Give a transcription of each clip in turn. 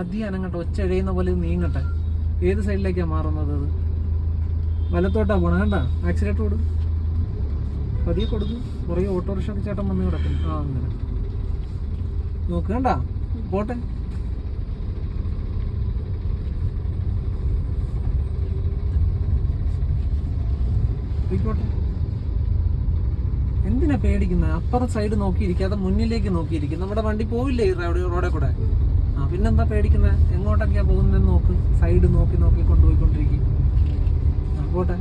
പതിയെ അനങ്ങട്ടെ ഒച്ച എഴയുന്ന പോലെ നീങ്ങട്ടെ. ഏത് സൈഡിലേക്കാണ് മാറുന്നത് അത് വലത്തോട്ടാ പോണ കണ്ട? ആക്സിഡന്റ് കൊടുക്കും. പതിയെ കൊടുക്കും. കുറേ ഓട്ടോറിക്ഷ ചേട്ടൻ വന്ന് കിടക്കും ആ അങ്ങനെ. നോക്ക് കണ്ട? പോട്ടെ. എന്തിനാ പേടിക്കുന്നത് അപ്പുറം സൈഡ് നോക്കിയിരിക്കാതെ മുന്നിലേക്ക് നോക്കിയിരിക്കും നമ്മുടെ വണ്ടി പോവില്ലേ ഈ റോഡ് റോഡെ കൂടെ ആ പിന്നെന്താ പേടിക്കുന്നത് എങ്ങോട്ടൊക്കെയാ പോകുന്നതെന്ന് നോക്ക്. സൈഡ് നോക്കി നോക്കി കൊണ്ടുപോയിക്കൊണ്ടിരിക്കും. ആ പോട്ടെ.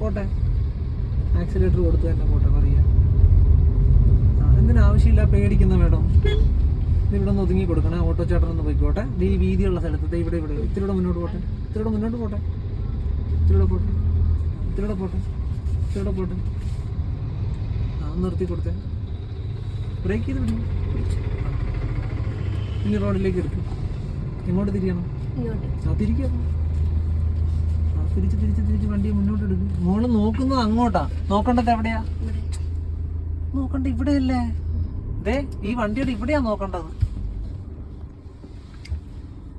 പോട്ടെ. ആക്സിലേറ്റർ കൊടുത്ത് തന്നെ പോട്ടെ പറയുക ആ എന്തിനാ ആവശ്യമില്ല പേടിക്കുന്ന മേഡം? ഇവിടെ ഒന്ന് ഒതുങ്ങി കൊടുക്കണേ. ഓട്ടോ ചേട്ടൻ ഒന്ന് പോയിക്കോട്ടെ ഈ വീതിയുള്ള സ്ഥലത്ത് ഇവിടെ ഇവിടെ. ഇത്തിരിയുടെ മുന്നോട്ട് പോട്ടെ. ഇത്തിരിയുടെ മുന്നോട്ട് പോട്ടെ. ഇത്തിരിയുടെ പോട്ടെ. ഇത്തിരിയുടെ പോട്ടെ. ഇത്തിരിയുടെ പോട്ടെ. ആ നിർത്തി കൊടുത്തേ. ബ്രേക്ക് ചെയ്ത് വിടും ഇനി റോഡിലേക്ക് എടുക്കും എങ്ങോട്ട് തിരിയണം. ആ തിരിക്കാം. തിരിച്ച് തിരിച്ച് തിരിച്ച് വണ്ടി മുന്നോട്ട് എടുക്കും. മോൾ നോക്കുന്നത് അങ്ങോട്ടാ. നോക്കേണ്ടത് എവിടെയാ? നോക്കണ്ട ഇവിടെയല്ലേ? ദേ ഈ വണ്ടിയുടെ ഇവിടെയാ നോക്കേണ്ടത്.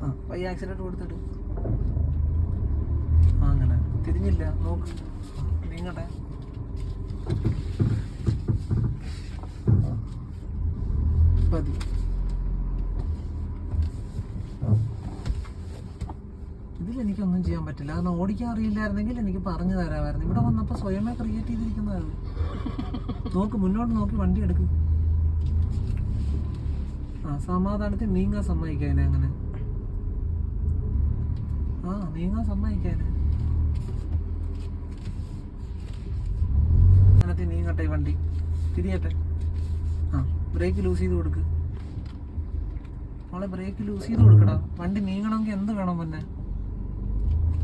ആ പയ്യ ആക്സിഡന്റ് കൊടുത്തിട്ട്. ആ അങ്ങനെ. തിരിഞ്ഞില്ല. നോക്ക്. നീങ്ങട്ടെ. മതി എനിക്കൊന്നും ചെയ്യാൻ പറ്റില്ല. കാരണം ഓടിക്കാൻ അറിയില്ലായിരുന്നെങ്കിൽ എനിക്ക് പറഞ്ഞു തരാമായിരുന്നു. ഇവിടെ വന്നപ്പോൾ സ്വയമേ ക്രിയേറ്റ് ചെയ്തിരിക്കുന്നതാണ്. നോക്ക് മുന്നോട്ട് നോക്കി വണ്ടി എടുക്കും. ആ സമാധാനത്തിൽ നീങ്ങാൻ സമ്മതിക്കാനെ അങ്ങനെ. ആ നീങ്ങാൻ സമ്മതിക്കാനെ. അങ്ങനത്തെ നീങ്ങട്ടെ വണ്ടി. തിരിയട്ടെ. ആ ബ്രേക്ക് ലൂസ് ചെയ്ത് കൊടുക്ക്. മോളെ ബ്രേക്ക് ലൂസ് ചെയ്ത് കൊടുക്കടാ. വണ്ടി നീങ്ങണമെങ്കിൽ എന്ത് വേണം പിന്നെ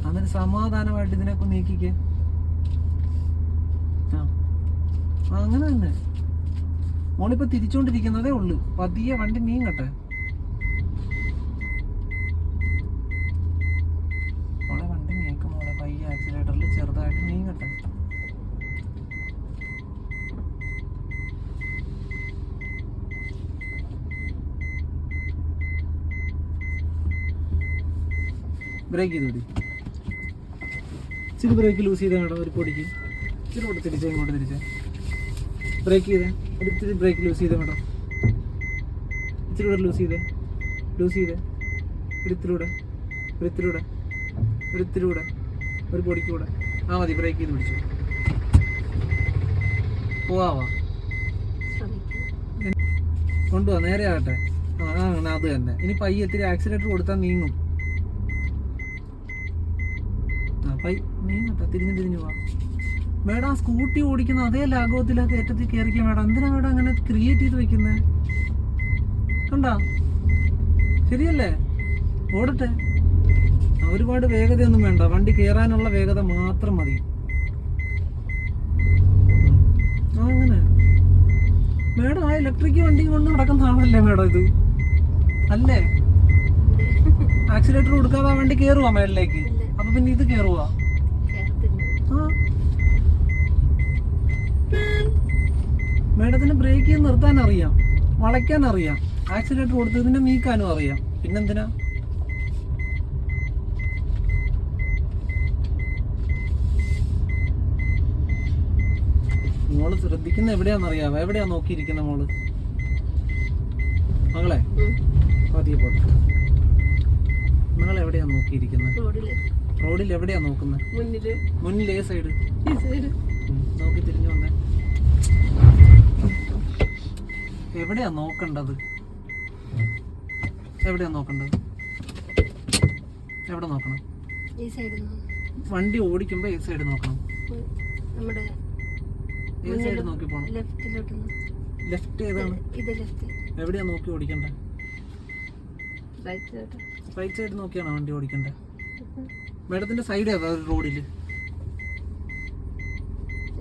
എന്നിട്ട് സമാധാനമായിട്ട് ഇതിനൊക്കെ നീക്കിക്കേ. ആ. അങ്ങനെ തന്നെ. മോളിപ്പോ തിരിച്ചോണ്ടിരിക്കുന്നതേ ഉള്ളു. പതിയെ വണ്ടി നീങ്ങട്ടെ. മോളെ വണ്ടി നീക്കും മോളെ. പയ്യെ ആക്സിലേറ്ററിൽ ചെറുതായിട്ട് നീങ്ങട്ടെ. ബ്രേക്ക് ചെയ്ത് വിടി ഇച്ചിരി ബ്രേക്ക് ലൂസ് ചെയ്തേ വേണം ഒരു പൊടിക്ക്. ഇച്ചിരി കൂടെ തിരിച്ചേ ഇങ്ങോട്ട് തിരിച്ചേ. ബ്രേക്ക് ചെയ്തേ. ഒരു ഇത്തിരി ബ്രേക്ക് ലൂസ് ചെയ്തേ മേഡം. ഇച്ചിരി കൂടെ ലൂസ് ചെയ്തേ. ലൂസ് ചെയ്തേ. ഒരിത്തിലൂടെ ഒരിത്തിലൂടെ ഒരിത്തിലൂടെ ഒരു പൊടിക്ക് കൂടെ. ആ മതി ബ്രേക്ക് ചെയ്ത് പിടിച്ചു. പോവാവാ ശ്രമിക്കും. കൊണ്ടുപോവാ നേരെ ആകട്ടെ. ആ അത് തന്നെ. ഇനി പയ്യെ ഇത്തിരി ആക്സിലേറ്റർ കൊടുത്താൽ നീങ്ങും. പൈ നീങ്ങട്ടെ തിരിഞ്ഞ് തിരിഞ്ഞു പോവാം. സ്കൂട്ടി ഓടിക്കുന്ന അതേ ലാഘവത്തിലാ കയറ്റത്തിൽ കയറിക്കുക മേഡം. എന്തിനാ മേഡം അങ്ങനെ ക്രിയേറ്റ് ചെയ്ത് വെക്കുന്നത് കണ്ടാ? ശരിയല്ലേ? ഓടട്ടെ. ഒരുപാട് വേഗതയൊന്നും വേണ്ട. വണ്ടി കയറാനുള്ള വേഗത മാത്രം മതി. അങ്ങനെ. മേഡം ആ ഇലക്ട്രിക് വണ്ടി കൊണ്ട് നടക്കുന്ന ആളല്ലേ മേഡം ഇത്? അല്ലേ? ആക്സിലേറ്റർ കൊടുക്കാതെ ആ വണ്ടി കയറുവാ മേളിലേക്ക്. പിന്നെ ഇത് കേറുക മേഡത്തിന് ബ്രേക്ക് ചെയ്ത് നിർത്താൻ അറിയാം. വളയ്ക്കാൻ അറിയാം. ആക്സിലേറ്റർ കൊടുത്ത് നീക്കാനും അറിയാം. പിന്നെന്തിനാ? മോൾ ശ്രദ്ധിക്കുന്ന എവിടെയാണെന്നറിയാമോ എവിടെയാ നോക്കിയിരിക്കുന്ന മോൾ? മകളെ. പതിയെ പോട്ടെ. നിങ്ങൾ എവിടെയാ നോക്കിയിരിക്കുന്നത് റോഡിൽ എവിടെയാ നോക്കുന്നത്? മുന്നിൽ. മുന്നിൽ ഏ സൈഡ്? നോക്കി തിരിഞ്ഞു വന്നേ. എവിടെയാ നോക്കണ്ടത്? എവിടെയാ നോക്കണ്ടത്? എവിടെ നോക്കണം? ഈ വണ്ടി ഓടിക്കുമ്പോ ഈ സൈഡ് നോക്കണം. നമ്മുടെ സൈഡ് നോക്കി പോണം. ലെഫ്റ്റിലോട്ട് ലെഫ്റ്റ് ഏതാണ്? ഇത് ലെഫ്റ്റ്. എവിടെയാ നോക്കി ഓടിക്കണ്ടേ? റൈറ്റിലോട്ട് റൈറ്റ് സൈഡ് നോക്കിയാണോ വണ്ടി ഓടിക്കണ്ടേ? മേഡത്തിന്റെ സൈഡ് ഏതാ റോഡിൽ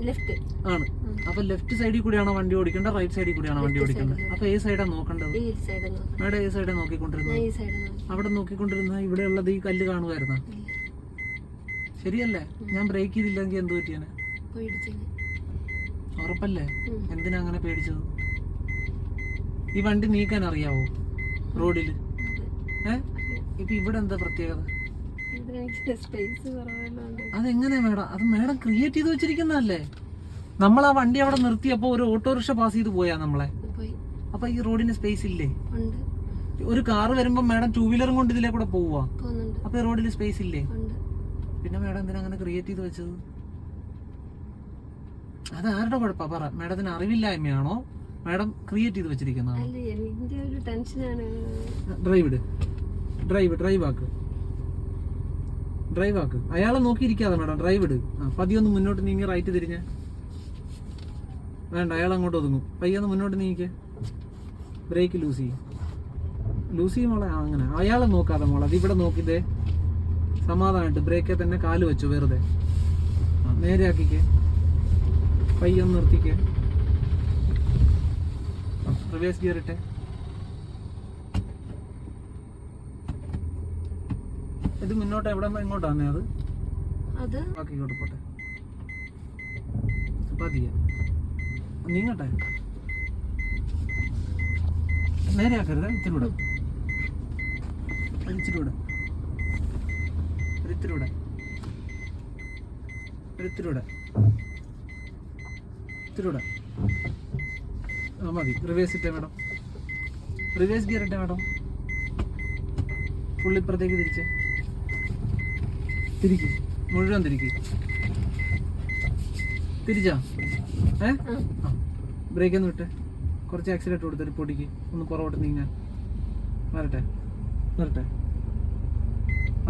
ലെഫ്റ്റ് ആണ്. അപ്പൊ ലെഫ്റ്റ് സൈഡിൽ കൂടിയാണോ വണ്ടി ഓടിക്കേണ്ടത്? റൈറ്റ് സൈഡിൽ കൂടിയാണോ വണ്ടി ഓടിക്കേണ്ടത്? അപ്പൊ ഏ സൈഡാ നോക്കേണ്ടത്? മേഡം ഏ സൈഡാ നോക്കിക്കൊണ്ടിരുന്നത്? അവിടെ നോക്കിക്കൊണ്ടിരുന്ന ഇവിടെ ഉള്ളത് ഈ കല്ല് കാണുമായിരുന്ന? ശരിയല്ലേ? ഞാൻ ബ്രേക്ക് ചെയ്തില്ലെങ്കിൽ എന്ത് പറ്റിയാണ് ഉറപ്പല്ലേ? എന്തിനാ അങ്ങനെ പേടിച്ചത്? ഈ വണ്ടി നീക്കാൻ അറിയാവോ? റോഡിൽ. ഏ? ഇപ്പൊ ഇവിടെ എന്താ പ്രത്യേകത? അതെങ്ങനെ മേഡം? അത് മേഡം ക്രിയേറ്റ് ചെയ്ത് വെച്ചിരിക്കുന്നതല്ലേ? നമ്മൾ ആ വണ്ടി അവിടെ നിർത്തിയപ്പോ ഒരു ഓട്ടോറിക്ഷ പാസ് ചെയ്ത് പോയാ നമ്മളെ? അപ്പൊ ഈ റോഡിന് സ്പേസ് ഇല്ലേ? ഒരു കാറ് വരുമ്പോ മേഡം ടൂ വീലറും കൊണ്ട് ഇതിലെ കൂടെ പോവാ അപ്പൊ ഈ റോഡിൽ സ്പേസ് ഇല്ലേ? പിന്നെ മേഡം എന്തിനാ അങ്ങനെ ക്രിയേറ്റ് ചെയ്ത് വെച്ചത്? അത് ആരുടെ കുഴപ്പാ? പറ. മേഡത്തിന് അറിവില്ലായ്മയാണോ? മേഡം ക്രിയേറ്റ് ചെയ്ത് വെച്ചിരിക്കുന്നതാണോ? ഡ്രൈവ് ഡ്രൈവ് ഡ്രൈവ് ആക്ക്. ഡ്രൈവ് ആക്ക്. അയാളെ നോക്കിയിരിക്കാതെ മേഡം ഡ്രൈവ് ഇട്. ആ പതിയൊന്ന് മുന്നോട്ട് നീങ്ങി റൈറ്റ് തിരിഞ്ഞ്. വേണ്ട അയാൾ അങ്ങോട്ട് ഒതുങ്ങും. പയ്യൊന്ന് മുന്നോട്ട് നീങ്ങിക്കേ. ബ്രേക്ക് ലൂസ് ചെയ്യും. ലൂസ് ചെയ്യും മോളെ അങ്ങനെ. അയാളെ നോക്കാതെ മോളെ അത് ഇവിടെ നോക്കിതേ. സമാധാനമായിട്ട് ബ്രേക്കെ തന്നെ കാൽ വെച്ചു വെറുതെ. നേരെ ആക്കിക്കേ. പയ്യൊന്ന് നിർത്തിക്കേ. റിവേഴ്സ് ഗിയർ ഇട്ടേ. ഇത് മുന്നോട്ട് എവിടെ എങ്ങോട്ടാണ് അത്? അത്? ബാക്കി ഇങ്ങോട്ട് പോട്ടെ. പതിയെ. നീങ്ങട്ടെ നേരെ ആക്കരുത് ഇത്തിരൂടെ ഇച്ചിരൂടെ ഒരിത്തിരൂടെ ഒരിത്തിരൂടെ ഇത്തിരൂടെ ആ മതി. റിവേഴ്സ് ഇട്ടേ മേഡം. റിവേഴ്സ് ഗിയർ ഇട്ടേ മേഡം. പുള്ളിപ്പുറത്തേക്ക് തിരിച്ച്. തിരിക്ക്. മുഴുവൻ തിരിക്ക്. തിരിച്ചാ? ഏ? ആ. ബ്രേക്ക് ഒന്ന് വിട്ടെ. കുറച്ച് ആക്സിഡന്റ് കൊടുത്തൊരു പൊടിക്ക്. ഒന്ന് പുറകോട്ട് നീങ്ങാൻ. വരട്ടെ. വരട്ടെ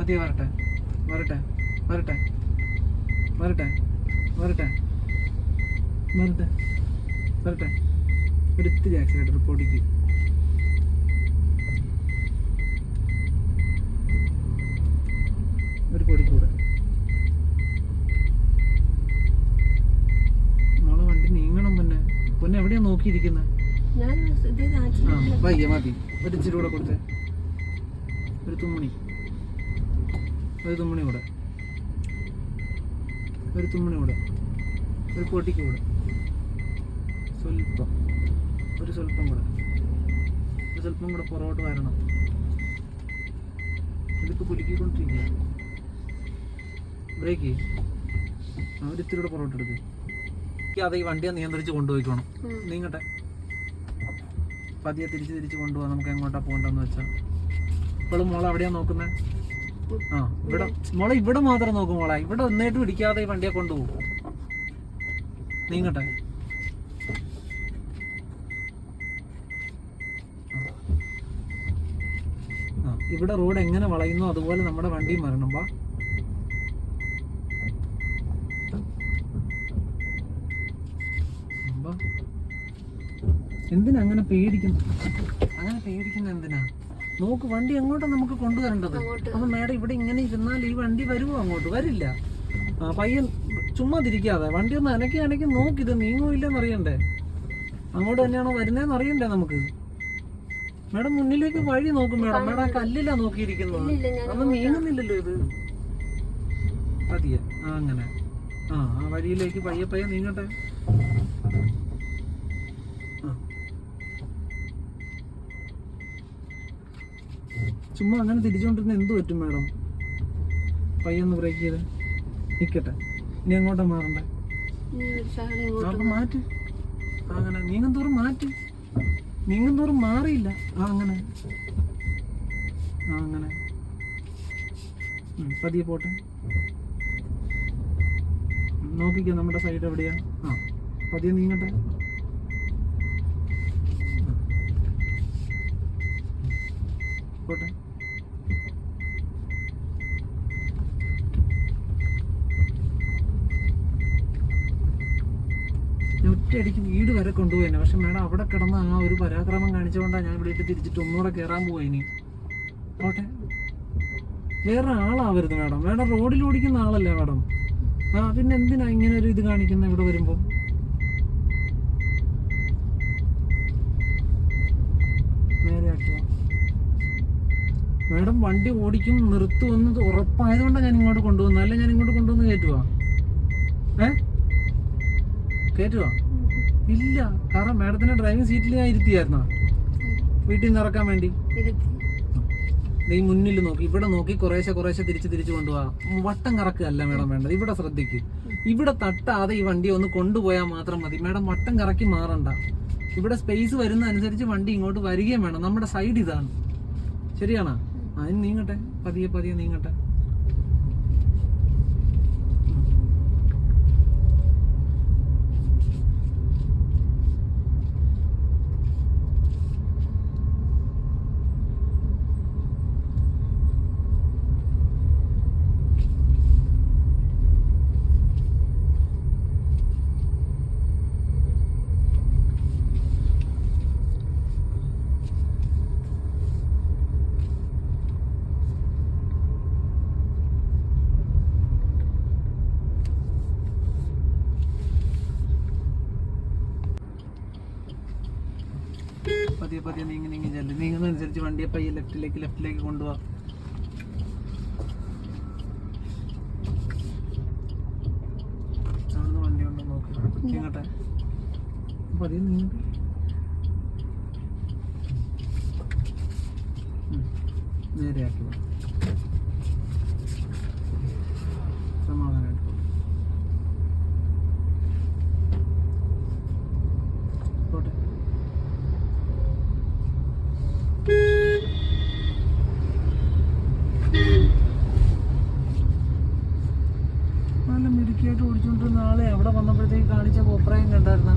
മതിയെ? വരട്ടെ. വരട്ടെ. വരട്ടെ. വരട്ടെ. വരട്ടെ. വരട്ടെ വരട്ടെ. ഒരു ഇത്തിരി ആക്സിഡന്റ് ഒരു പൊടിക്ക്. ഒരു പൊടി കൂടെ. നമ്മളെ വണ്ടി നീങ്ങണം പിന്നെ. പിന്നെ എവിടെയാ നോക്കിയിരിക്കുന്നത് ആ ആക്സിഡന്റ് മതി. ഒരു ഇച്ചിരി കൂടെ കൊടുത്തേ. ഒരു തുമ്മണി. ഒരു തുമ്മണി കൂടെ. ഒരു തുമ്മണി കൂടെ. ഒരു പൊട്ടിക്ക് കൂടെ. സ്വല്പം. ഒരു സ്വല്പം കൂടെ. ഒരു സ്വല്പം കൂടെ പുറകോട്ട് വരണം. ഇതിപ്പോ കുലുക്കിക്കൊണ്ടിരിക്കുക ബ്രേക്ക് ഒരു ഇത്തിരി കൂടെ പുറകോട്ട് എടുക്ക്. അതെ ഈ വണ്ടിയെ നിയന്ത്രിച്ച് കൊണ്ടുപോയിക്കോണം. നീങ്ങട്ടെ. പതിയെ തിരിച്ച് തിരിച്ച് കൊണ്ടുപോകാം നമുക്ക് എങ്ങോട്ടാ പോകണ്ടെന്ന് വെച്ചാൽ ഇപ്പോഴും മോളെ അവിടെയാ നോക്കുന്നത് ആ ഇവിടെ മോളെ ഇവിടെ മാത്രം നോക്കും മോളെ. ഇവിടെ ഒന്നായിട്ട് പിടിക്കാതെ ഈ വണ്ടിയെ കൊണ്ടുപോകും. നീങ്ങട്ടെ. ഇവിടെ റോഡ് എങ്ങനെ വളയുന്നു അതുപോലെ നമ്മുടെ വണ്ടിയും വരണം വാ വാ. എന്തിനാ അങ്ങനെ പേടിക്കുന്നു? അങ്ങനെ പേടിക്കുന്ന എന്തിനാ? നോക്ക് വണ്ടി എങ്ങോട്ടാ നമുക്ക് കൊണ്ടുവരേണ്ടത്. അപ്പൊ മേഡം ഇവിടെ ഇങ്ങനെ ഇരുന്നാൽ ഈ വണ്ടി വരുമോ അങ്ങോട്ട്? വരില്ല. ആ പയ്യൻ ചുമ്മാ തിരിക്കാതെ. വണ്ടി ഒന്ന് അനക്കി അനക്കി നോക്ക് ഇത് നീങ്ങോ ഇല്ലെന്ന് അറിയണ്ടേ? അങ്ങോട്ട് തന്നെയാണോ വരുന്നതെന്ന് അറിയണ്ടേ നമുക്ക്? മേഡം മുന്നിലേക്ക് വഴി നോക്കും മേഡം. മേഡം ആ കല്ലില്ല നോക്കിയിരിക്കുന്നത്. അപ്പൊ നീങ്ങുന്നില്ലല്ലോ ഇത്. പതിയെ. ആ അങ്ങനെ. ആ ആ വഴിയിലേക്ക് പയ്യെ പയ്യെ നീങ്ങട്ടെ ആ. ചുമ്മാ അങ്ങനെ തിരിച്ചുകൊണ്ടിരുന്ന എന്ത് പറ്റും മാഡം? പയ്യൊന്ന് ബ്രേക്ക് ചെയ്ത്. നിക്കട്ടെ. ഇനി അങ്ങോട്ടാ മാറണ്ടേ? അപ്പൊ മാറ്റ്. അങ്ങനെ. നീങ്ങും തോറും മാറ്റ്. നീങ്ങും തോറും മാറിയില്ല. ആ അങ്ങനെ. ആ അങ്ങനെ. പതിയെ പോട്ടെ. നോക്കിക്കോ നമ്മുടെ സൈഡ് എവിടെയാ? ആ പതിയെ നീങ്ങട്ടെ. പോട്ടെ ഞാൻ ഒറ്റയടിക്ക് വീട് വരെ കൊണ്ടുപോയി പക്ഷെ മേഡം അവിടെ കിടന്ന് ആ ഒരു പരാക്രമം കാണിച്ചുകൊണ്ടാണ് ഞാൻ ഇവിടെ തിരിച്ചിട്ട് ഒന്നുകൂടെ കയറാൻ പോയി ഇനി. പോട്ടെ. വേറെ ആളാവരുത് മേഡം. മേഡം റോഡിൽ ഓടിക്കുന്ന ആളല്ലേ മേഡം. ആ പിന്നെ എന്തിനാ ഇങ്ങനെ ഒരു ഇത് കാണിക്കുന്നത് ഇവിടെ വരുമ്പോൾ മേഡം വണ്ടി ഓടിക്കും നിർത്തുമെന്ന് ഉറപ്പായതുകൊണ്ടാണ് ഞാൻ ഇങ്ങോട്ട് കൊണ്ടുവന്നത് അല്ലെ ഞാൻ ഇങ്ങോട്ട് കൊണ്ടുവന്ന് കയറ്റുവാ? ഏ? കയറ്റുവാ? ഇല്ല. കാരണം മാഡത്തിന്റെ ഡ്രൈവിംഗ് സീറ്റിൽ ഞാൻ ഇരുത്തിയായിരുന്നോ? വീട്ടിൽ നിന്ന് ഇറക്കാൻ വേണ്ടി. നീ മുന്നിൽ നോക്കി. ഇവിടെ നോക്കി കുറേശ്ശെ കുറേശ്ശെ തിരിച്ച് തിരിച്ച് കൊണ്ടുപോകാം വട്ടം കറക്കുകയല്ല മേഡം വേണ്ടത്. ഇവിടെ ശ്രദ്ധിക്ക്. ഇവിടെ തട്ടാതെ ഈ വണ്ടി ഒന്ന് കൊണ്ടുപോയാൽ മാത്രം മതി. മേഡം വട്ടം കറക്കി മാറണ്ട. ഇവിടെ സ്പേസ് വരുന്ന അനുസരിച്ച് വണ്ടി ഇങ്ങോട്ട് വരികയും വേണം. നമ്മുടെ സൈഡ് ഇതാണ്. ശരിയാണോ? അതിന് നീങ്ങട്ടെ. പതിയെ പതിയെ നീങ്ങട്ടെ പതിയെ പതിയെ നീങ്ങി നീങ്ങി ചെല്ല് നീങ്ങുന്നതനുസരിച്ച് വണ്ടിയെ പയ്യെ ലെഫ്റ്റിലേക്ക് ലെഫ്റ്റിലേക്ക് കൊണ്ടുപോവാ അവിടുന്ന് വണ്ടി വാ. സമാധാനമായിട്ട് പോ. പോട്ടെ നല്ല മിടുക്കിയായിട്ട് ഓടിച്ചോണ്ടിരുന്ന ആളെ അവിടെ വന്നപ്പോഴത്തേക്ക് കാണിച്ച കോപ്രായം കണ്ടായിരുന്ന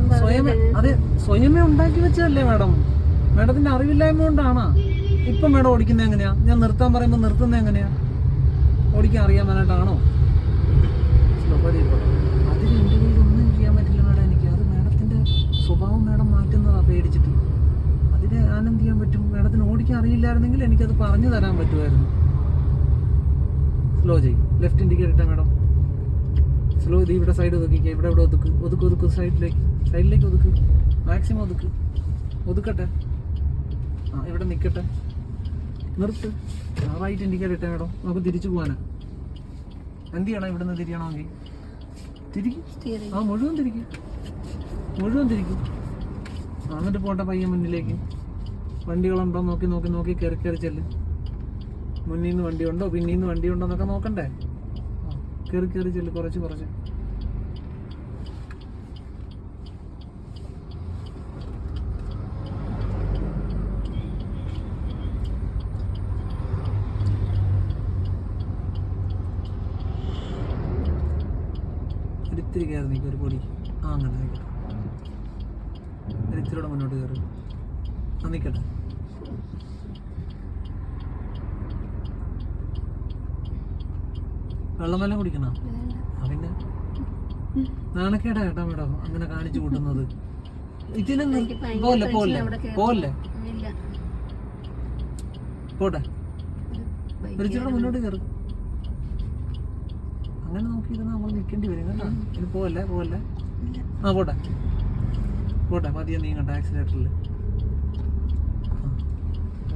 എന്താ സ്വയമേ അതെ ഉണ്ടാക്കി വെച്ചതല്ലേ മാഡം? മാഡത്തിന്റെ അറിവില്ലായ്മ കൊണ്ടാണോ. ഇപ്പം മാഡം ഓടിക്കുന്നത് എങ്ങനെയാ? ഞാൻ നിർത്താൻ പറയുമ്പോൾ നിർത്തുന്നത് എങ്ങനെയാ? ഓടിക്കാൻ അറിയാൻ വേണ്ടിട്ടാണോ അതിൽ എന്റെ കയ്യിൽ ഒന്നും ചെയ്യാൻ പറ്റില്ല മാഡം എനിക്ക്. അത് മാഡത്തിന്റെ സ്വഭാവം മാഡം മാറ്റുന്നതാ പേടിച്ചിട്ട്. അതിന് ആനന്ദ് ചെയ്യാൻ പറ്റും. മാഡത്തിന് ഓടിക്കാൻ അറിയില്ലായിരുന്നെങ്കിൽ എനിക്കത് പറഞ്ഞു തരാൻ പറ്റുമായിരുന്നു. സ്ലോ ചെയ്യും. ലെഫ്റ്റ് ഇൻഡിക്കേറ്റ് ഇട്ടാ മാഡം. സ്ലോ ഇത് ഇവിടെ സൈഡ് ഒതുക്കിക്കുക ഇവിടെ ഇവിടെ ഒതുക്ക്. ഒതുക്ക് ഒതുക്ക്. സൈഡിലേക്ക് സൈഡിലേക്ക് ഒതുക്ക്. മാക്സിമം ഒതുക്ക്. ഒതുക്കട്ടെ. ആ ഇവിടെ നിൽക്കട്ടെ നിർത്ത്. റൈറ്റ് ഇൻഡിക്കേറ്റ് ഇട്ടേ മാഡം നമുക്ക് തിരിച്ചു പോകാനാ എന്ത് ചെയ്യണം ഇവിടുന്ന് തിരിയണമെങ്കിൽ? തിരിക്കും. ആ മുഴുവൻ തിരിക്കും. മുഴുവൻ തിരിക്കും. ആ, എന്നിട്ട് പോട്ടെ പയ്യൻ മുന്നിലേക്ക്. വണ്ടികളുണ്ടോ നോക്കി നോക്കി നോക്കി കയറി കയറി ചെല്ല്. മുന്നിൽ നിന്ന് വണ്ടിയുണ്ടോ? പിന്നിൽ നിന്ന് വണ്ടി ഉണ്ടോ എന്നൊക്കെ നോക്കണ്ടേ? കയറി കയറി ചെല്ല് കുറച്ച് കുറച്ച്. ഒരിത്തിരി കയറി നിൽക്കും ഒരു പൊടി. ആ അങ്ങനെ നിൽക്കട്ടെ കൂടെ മുന്നോട്ട് കയറി. ആ നിൽക്കട്ടെ വെള്ളം വല്ലതും കുടിക്കണോ? പിന്നെ? നാണക്കേടാ കേട്ടോ മേഡം അങ്ങനെ കാണിച്ചു കൂട്ടുന്നത്. ഇതിനൊന്നും പോലെ പോലെ പോലെ പോട്ടെ. ഒരിച്ചിരി മുന്നോട്ട് കയറി. അങ്ങനെ നോക്കിയിരുന്ന നമ്മൾ നിൽക്കേണ്ടി വരും കേട്ടോ. ഇനി പോവല്ലേ പോവല്ലേ. ആ പോട്ടെ. പോട്ടെ പതിയെ നീങ്ങട്ടെ ആക്സിലേറ്ററിൽ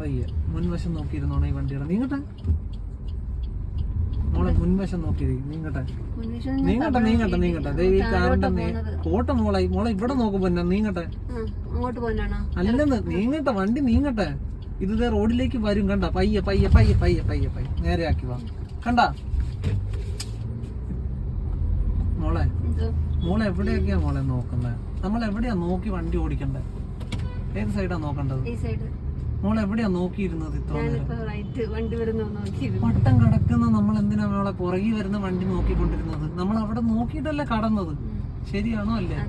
വയ്യ. മുൻവശം നോക്കിയിരുന്നോണ ഈ വണ്ടിയുടെ. നീങ്ങട്ടെ മോളെ മുൻവശം. നോക്കിയിരിക്കും നീങ്ങട്ടെ നീങ്ങട്ടെ നീങ്ങട്ടെ നീങ്ങട്ടെ ഈ കാറിന്റെ. പോട്ടെ മോളെ മോളെ ഇവിടെ നോക്കുമ്പോ എന്നാ നീങ്ങട്ടെ അല്ലെന്ന് നീങ്ങട്ടെ വണ്ടി നീങ്ങട്ടെ ഇത് റോഡിലേക്ക് വരും കണ്ട? പയ്യെ പയ്യെ പയ്യെ പയ്യെ പയ്യെ പയ്യെ. നേരെ ആക്കി വാ. കണ്ട? മോളെ മോളെ എവിടെയൊക്കെയാ മോളെ നോക്കുന്നത്? നമ്മൾ എവിടെയാ നോക്കി വണ്ടി ഓടിക്കണ്ടേ? ഏത് സൈഡാ നോക്കണ്ടത്? മോൾ എവിടെയാ നോക്കിയിരുന്നത് ഇത്ര വട്ടം കിടക്കുന്ന നമ്മൾ എന്തിനാ മോളെ പുറകിൽ വരുന്ന വണ്ടി നോക്കിക്കൊണ്ടിരുന്നത്? നമ്മൾ അവിടെ നോക്കിയിട്ടല്ലേ കടന്നത്? ശരിയാണോ അല്ലേ?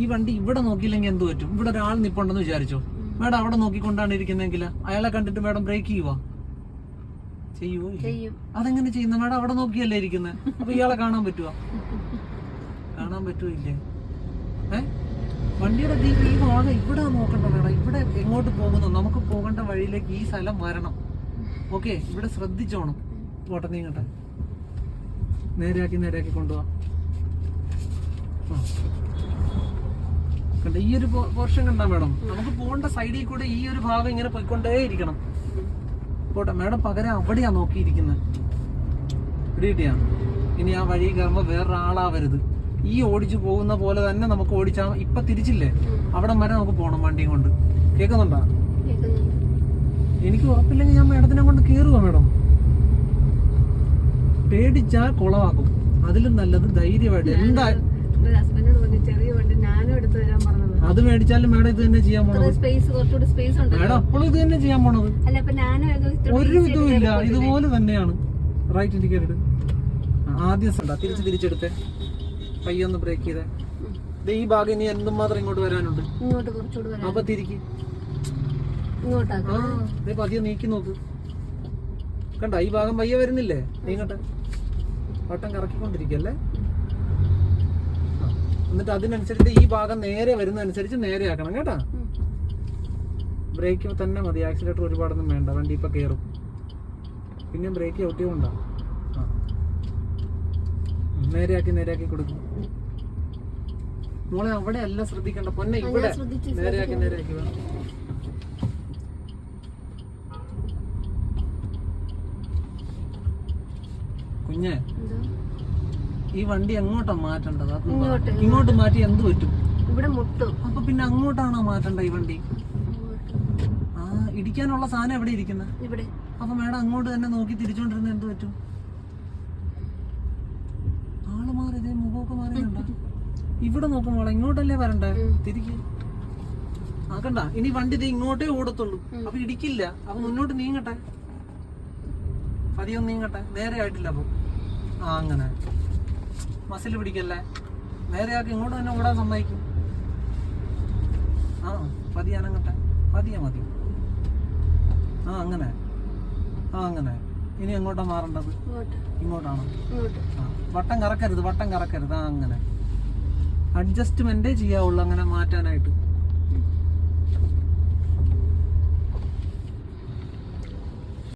ഈ വണ്ടി ഇവിടെ നോക്കിയില്ലെങ്കിൽ എന്ത് പറ്റും? ഇവിടെ ഒരാൾ നിപ്പുണ്ടെന്ന് വിചാരിച്ചോ? മേഡം അവിടെ നോക്കിക്കൊണ്ടാണ് ഇരിക്കുന്നെങ്കിൽ അയാളെ കണ്ടിട്ട് മേഡം ബ്രേക്ക് ചെയ്യുവാ? ചെയ്യുവോ? അതെങ്ങനെ ചെയ്യുന്ന? മേഡം അവിടെ നോക്കിയല്ലേ ഇരിക്കുന്നത് അപ്പൊ ഇയാളെ കാണാൻ പറ്റുമോ കാണാൻ പറ്റുമോ ഇല്ലേ ഏ? വണ്ടിയുടെ ദീപ് ഈ ഭാഗം ഇവിടെ നോക്കണ്ട മേഡം ഇവിടെ എങ്ങോട്ട് പോകുന്നു? നമുക്ക് പോകേണ്ട വഴിയിലേക്ക് ഈ സ്ഥലം വരണം. ഓക്കെ? ഇവിടെ ശ്രദ്ധിച്ചോണം. പോട്ടെ നീങ്ങട്ടെ നേരെയാക്കി നേരെയാക്കി കൊണ്ടുപോവാ. കണ്ട? ഈ ഒരു പോർഷൻ കണ്ടാ മേഡം? നമുക്ക് പോകേണ്ട സൈഡിൽ കൂടെ ഈ ഒരു ഭാഗം ഇങ്ങനെ പോയിക്കൊണ്ടേ ഇരിക്കണം. പോട്ടെ മേഡം പകരം അവിടെയാ നോക്കിയിരിക്കുന്നത് പിടികിട്ടിയാ ഇനി ആ വഴി കയറുമ്പോ വേറൊരാളാവരുത്. ഈ ഓടിച്ചു പോകുന്ന പോലെ തന്നെ നമുക്ക് ഓടിച്ചാ ഇപ്പൊ തിരിച്ചില്ലേ? അവിടെ വരെ നമുക്ക് പോണം വണ്ടിയും കൊണ്ട്. കേൾക്കുന്നുണ്ടോ എനിക്ക് ഉറപ്പില്ലെങ്കിൽ ഞാൻ മേഡത്തിനെ കൊണ്ട് കേറുവാ മേഡം. പേടിച്ചാൽ കുളവാക്കും അതിലും നല്ലത് ധൈര്യമായിട്ട്. എന്താ? അത് മേടിച്ചാലും മേഡം ഇത് തന്നെ ചെയ്യാൻ പോണത്. മേഡം അപ്പോഴും ഇത് തന്നെ ചെയ്യാൻ പോണത്. ഒരു ഇതും ഇല്ല? ഇതുപോലെ തന്നെയാണ്. റൈറ്റ് ഇൻഡിക്കേറ്റഡ് ആദ്യം തിരിച്ച് തിരിച്ചെടുത്തേ. പയ്യൊന്ന് ബ്രേക്ക് ചെയ്തേ. ഈ ഭാഗം ഇനി എന്തും മാത്രം ഇങ്ങോട്ട് വരാനുണ്ട്. ഇങ്ങോട്ട് കുറച്ചുകൂടി വരാം അപ്പൊ തിരിക്ക്. ഇങ്ങോട്ടാക്കാം. പതിയെ നീക്കി നോക്ക്. കണ്ട ഈ ഭാഗം പയ്യെ വരുന്നില്ലേ? നീങ്ങട്ടെ വട്ടം കറക്കിക്കൊണ്ടിരിക്കല്ലേ. എന്നിട്ട് അതിനനുസരിച്ച് ഈ ഭാഗം നേരെ വരുന്നതനുസരിച്ച് നേരെ ആക്കണം കേട്ടാ. ബ്രേക്ക് തന്നെ മതി. ആക്സിലേറ്റർ ഒരുപാടൊന്നും വേണ്ട. വണ്ടി ഇപ്പൊ കയറും. പിന്നെ ബ്രേക്ക് ഔട്ടിയും ആ ഉം, നേരെയാക്കി നേരെയാക്കി കൊടുക്കും. മോളെ അവിടെ അല്ല ശ്രദ്ധിക്കണ്ട. പൊന്നെ ഇവിടെ നേരെയാക്കി നേരെയാക്കി വേണം. കുഞ്ഞെ എന്താ? ഈ വണ്ടി എങ്ങോട്ടാ മാറ്റേണ്ടത്? ഇങ്ങോട്ട്. ഇങ്ങോട്ട് മാറ്റി എന്ത് പറ്റും? ഇവിടെ മുട്ടും. അപ്പൊ പിന്നെ അങ്ങോട്ടാണോ മാറ്റണ്ട ഈ വണ്ടി? ആ ഇടിക്കാനുള്ള സാധനം എവിടെ ഇരിക്കുന്നത് ഇവിടെ. അപ്പൊ മേഡം അങ്ങോട്ട് തന്നെ നോക്കി തിരിച്ചോണ്ടിരുന്ന എന്ത് പറ്റും? ഇവിടെ നോക്കുമ്പോൾ ഇങ്ങോട്ടല്ലേ വരണ്ടേ. തിരിക്ക് ആക്കണ്ട ഇനി വണ്ടി ഇങ്ങോട്ടേ ഓടത്തുള്ളൂ. അപ്പൊ ഇടിക്കില്ല. അപ്പൊ മുന്നോട്ട് നീങ്ങട്ടെ. പതിയൊന്നും നീങ്ങട്ടെ. നേരെ ആയിട്ടില്ല അപ്പൊ ആ അങ്ങനെ. മസിൽ പിടിക്കല്ലേ? നേരെ ആക്കി ഇങ്ങോട്ട് തന്നെ ഓടാൻ സമ്മതിക്കും. ആ പതിയാനങ്ങട്ടെ അനങ്ങട്ടെ. പതിയെ മതി. ആ അങ്ങനെ. ആ അങ്ങനെ. ഇനി എങ്ങോട്ടാ മാറേണ്ടത്? ഇങ്ങോട്ട്. ഇങ്ങോട്ടാണോ? ഇങ്ങോട്ട്. ആ വട്ടം കറക്കരുത് വട്ടം കറക്കരുത്. ആ അങ്ങനെ. അഡ്ജസ്റ്റ്മെന്റേ ചെയ്യാവുള്ളൂ അങ്ങനെ മാറ്റാനായിട്ട്.